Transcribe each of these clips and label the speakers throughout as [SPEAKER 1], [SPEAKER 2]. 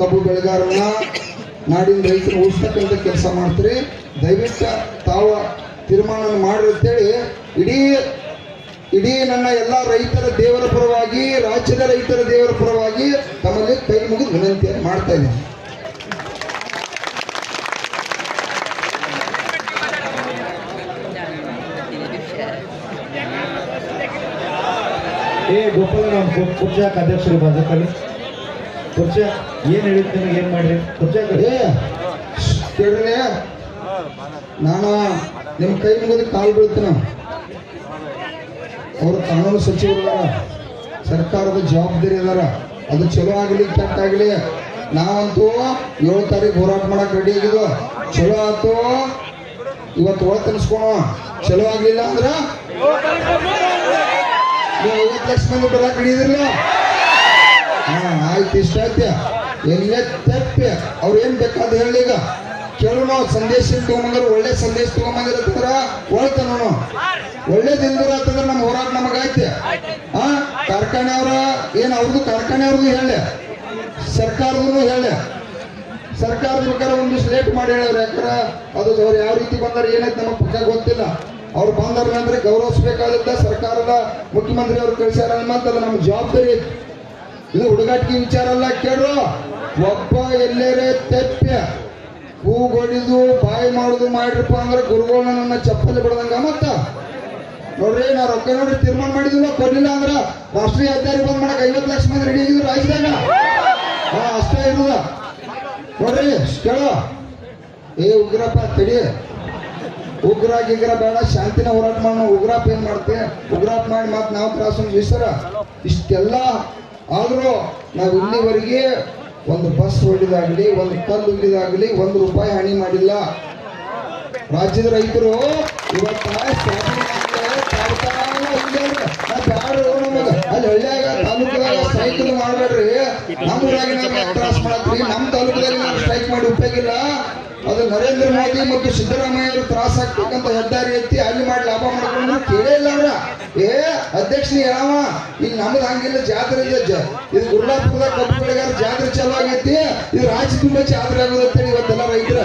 [SPEAKER 1] ಕಬ್ಬು ಬೆಳೆಗಾರನ್ನ ನಾಡಿನ ರೈತರು ಉಳಿಸ್ತಕ್ಕಂಥ ಕೆಲಸ ಮಾಡ್ತೀರಿ. ದಯವಿಟ್ಟು ತಾವ ತೀರ್ಮಾನ ಮಾಡ್ರಿ ಅಂತೇಳಿ ಇಡೀ ಇಡೀ ನನ್ನ ಎಲ್ಲ ರೈತರ ದೇವರ ಪರವಾಗಿ, ರಾಜ್ಯದ ರೈತರ ದೇವರ ಪರವಾಗಿ ತಮ್ಮಲ್ಲಿ ಕೈ ಮುಗಿದು ವಿನಂತಿಯನ್ನು ಮಾಡ್ತಾ ಇದ್ದೀನಿ.
[SPEAKER 2] ಏ ಗೋಪಾಲ ಕುರ್ಚಾಕ್ ಅಧ್ಯಕ್ಷರು ಭಾಜಕಲಿ ಕುರ್ಚಾ. ಏನ್ ಹೇಳಿದ್ ಏನ್ ಮಾಡ್ರಿ?
[SPEAKER 1] ಕೇಳ್ರಿ. ನಾನು ನಿಮ್ಮ ಕೈ ಮುಗಿದ ಕಾಲು ಬೀಳ್ತೀನಿ. ಅವರು ಕಾನೂನು ಸಚಿವರು ಸರ್ಕಾರದ ಜವಾಬ್ದಾರಿ ಅದಾರ ಅದು ಚಲೋ ಆಗಲಿ, ಕೆಟ್ಟ ಆಗಲಿ, ನಾವಂತೂ ಏಳು ತಾರೀಕು ಹೋರಾಟ ಮಾಡಕ್ ರೆಡಿ ಆಗಿದ್ವು. ಚಲೋ ಆಯ್ತು. ಇವತ್ತು ಒಳ ತನಿಸ್ಕೊಣ. ಚಲೋ ಆಗ್ಲಿಲ್ಲ ಅಂದ್ರ ನೀವು ಐವತ್ತು ಲಕ್ಷ ಮಂದಿ ಬರಕ್ ಹಿಡಿದಿರಲ್ಲ ಹಾ, ಆಯ್ತು, ಇಷ್ಟ ಎಲ್ಲೇ ತಪ್ಪೆ. ಅವ್ರು ಏನ್ ಬೇಕಾದ ಈಗ. ಕೇಳೋಣ ಸಂದೇಶ ತಗೊಂಬಂದ್ರೆ ಒಳ್ಳೆ ಸಂದೇಶ ತಗೊಂಬಂದಿರತ್ತಂದ್ರ ಒಳ್ತಾನು ಒಳ್ಳೇದಿಂದ್ರ ಅಂತಂದ್ರೆ ನಮ್ಮ ಹೋರಾಟ ನಮಗೈತೆ ಆ, ಕಾರ್ಖಾನೆ ಅವರ, ಏನ್ ಅವ್ರದ್ದು ಕಾರ್ಖಾನೆ ಅವ್ರದ್ದು ಹೇಳ. ಸರ್ಕಾರದ್ದು ಹೇಳ. ಸರ್ಕಾರದ ಪ್ರಕಾರ ಒಂದಿಷ್ಟು ಲೇಟ್ ಮಾಡಿ ಹೇಳ್ಯಾರ ಯಾಕಂದ್ರ ಅದು ಅವ್ರು ಯಾವ ರೀತಿ ಬಂದಾರ ಏನೈತೆ ನಮಗೆ ಪಕ್ಕ ಗೊತ್ತಿಲ್ಲ. ಅವ್ರು ಬಂದಾರ ಅಂದ್ರೆ ಗೌರವಿಸ್ಬೇಕಾದದ್ದ ಸರ್ಕಾರದ ಮುಖ್ಯಮಂತ್ರಿ ಅವ್ರು ಕಳಿಸ್ಯಾರ ನಮ್ಮ ಜವಾಬ್ದಾರಿ ಇದು ಹುಡುಗಾಟಿಕೆ ವಿಚಾರ ಅಲ್ಲ ಕೇಳು ಒಬ್ಬ ಎಲ್ಲರೇ ತೆಪ್ಪೆ ಬಡಿದು ಬಾಯಿ ಮಾಡುದು ಮಾಡ್ರಪ್ಪ ಅಂದ್ರೆ ಗುರುಗಳನ್ನ ನನ್ನ ಚಪ್ಪಲಿ ಬಿಡದಂಗ ಮತ್ತ? ನೋಡ್ರಿ, ನಾ ರೊಕ್ಕ ನೋಡ್ರಿ ತೀರ್ಮಾನ ಮಾಡಿದ್ರು ಕೊಡ್ಲಿಲ್ಲ ಅಂದ್ರ ರಾಷ್ಟ್ರೀಯ ಹೆದ್ದಾರಿ ಬಂದ್ ಮಾಡಕ್ ಐವತ್ತು ಲಕ್ಷ ಮಂದಿ ರೆಡಿ ಆಗಿದ್ರು ರಾಜ್ಯದಾಗ. ಹಾ, ಅಷ್ಟೇ ಇರುದ. ನೋಡ್ರಿ, ಕೇಳೋ. ಏ, ಉಗ್ರಪ್ಪ ತಿಳಿ ಉಗ್ರ ಗಿಗ್ರ ಬೇಡ, ಶಾಂತಿನ ಹೋರಾಟ ಮಾಡೋಣ ಉಗ್ರಾಪ್ ಏನ್ ಮಾಡ್ತೆ? ಉಗ್ರಾಪ್ ಮಾಡಿ ಮತ್ತೆ ನಾವು ತ್ರಾಸ ವಿಸರ ಇಷ್ಟೆಲ್ಲ ಆದ್ರೂ ನಾವು ಇಲ್ಲಿವರೆಗೆ ಒಂದು ಬಸ್ ಹೊಡಿದಾಗ್ಲಿ, ಒಂದು ಕಲ್ಲು ಉಗಿದಾಗ್ಲಿ ಒಂದು ರೂಪಾಯಿ ಹಾನಿ ಮಾಡಿಲ್ಲ. ರಾಜ್ಯದ ರೈತರು ಇವತ್ತ. ಅಲ್ಲಿ ಹಳ್ಳಿಯಾಗ ತಾಲೂಕದಾಗ ಸ್ಟ್ರೈಕ್ ಮಾಡ್ಬೇಡ್ರಿ. ನಮ್ಮ ಊರಾಗ ತ್ರಾಸ ಮಾಡತ್ರಿ ನಮ್ಮ ತಾಲೂಕದಲ್ಲಿ ನಾವು ಸ್ಟ್ರೈಕ್ ಮಾಡಿ ಉಪಯೋಗಿಲ್ಲ ಅದು ನರೇಂದ್ರ ಮೋದಿ ಮತ್ತು ಸಿದ್ದರಾಮಯ್ಯ ತ್ರಾಸ ಆಗ್ಬೇಕಂತ ಹೆದ್ದಾರಿ ಎತ್ತಿ ಅಲ್ಲಿ ಮಾಡಿ ಲಾಭ ಮಾಡ್ಕೊಂಡು ಕೇಳೇ ಇಲ್ಲ ಅವ್ರ. ಏ ಅಧ್ಯಕ್ಷ ಯಾವ ಈಗ ನಮ್ದು ಹಂಗಿಲ್ಲ ಜಾತ್ರೆ ಇದೆ ಇದು ಗುರುಲಾಪುರದ ಕಬ್ಬು ಬೆಳೆಗಾರ ಜಾತ್ರೆ ಚಾಲು ಆಗೈತಿ ಇದು ರಾಜ್ಯ ತುಂಬಾ ಜಾತ್ರೆ ಆಗೋದತ್ತೇಳಿ ಇವತ್ತೆಲ್ಲ ರೈತರ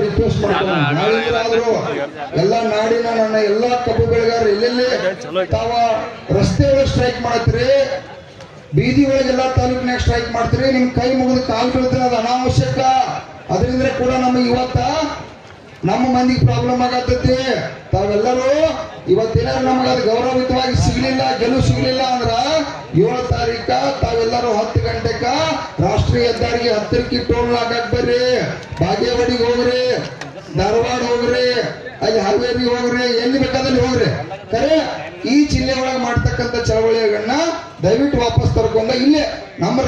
[SPEAKER 1] ರಿಕ್ವೆಸ್ಟ್ ಆದ್ರು ಎಲ್ಲ ನಾಡಿನ ನನ್ನ ಎಲ್ಲಾ ಕಬ್ಬು ಬೆಳೆಗಾರ ಎಲ್ಲೆಲ್ಲಿ ತಾವ ರಸ್ತೆ ಒಳಗೆ ಸ್ಟ್ರೈಕ್ ಮಾಡತ್ರಿ ಬೀದಿ ಎಲ್ಲಾ ತಾಲೂಕಿನಾಗ ಸ್ಟ್ರೈಕ್ ಮಾಡ್ತೀರಿ ನಿಮ್ ಕೈ ಮುಗಿದು ಕಾಲು ಬೀಳ್ತೀರ ಅದು ಅನಾವಶ್ಯಕ. ಅದರಿಂದ ಕೂಡ ನಮಗೆ ಇವತ್ತ ನಮ್ಮ ಮಂದಿಗೆ ಪ್ರಾಬ್ಲಮ್ ಆಗತ್ತೈತಿ. ತಾವೆಲ್ಲರೂ ಇವತ್ತೇನಾದ್ರು ನಮಗೆ ಅದು ಗೌರವಯುತವಾಗಿ ಸಿಗ್ಲಿಲ್ಲ, ಗೆಲುವು ಸಿಗ್ಲಿಲ್ಲ ಅಂದ್ರ ಏಳು ತಾರೀಕ ತಾವೆಲ್ಲರೂ ಹತ್ತು ಗಂಟೆಕ ರಾಷ್ಟ್ರೀಯ ಹೆದ್ದಾರಿಗೆ ಹತ್ತಿರಕ್ಕೆ ಟೋಲ್ ಹಾಕಕ್ ಬರ್ರಿ. ಬಾಗೇವಾಡಿಗೆ ಹೋಗ್ರಿ, ಧಾರವಾಡ ಹೋಗ್ರಿ, ಅಲ್ಲಿ ಹಾವೇರಿ ಹೋಗ್ರಿ, ಎಲ್ಲಿ ಬೇಕಾದಲ್ಲಿ ಹೋಗ್ರಿ. ಕರೆ ಈ ಜಿಲ್ಲೆ ಒಳಗೆ ಮಾಡ್ತಕ್ಕಂಥ ಚಳವಳಿಗಳನ್ನ ದಯವಿಟ್ಟು ವಾಪಸ್ ತರ್ಕೊಂಡ ಇಲ್ಲೇ ನಮ್ಮ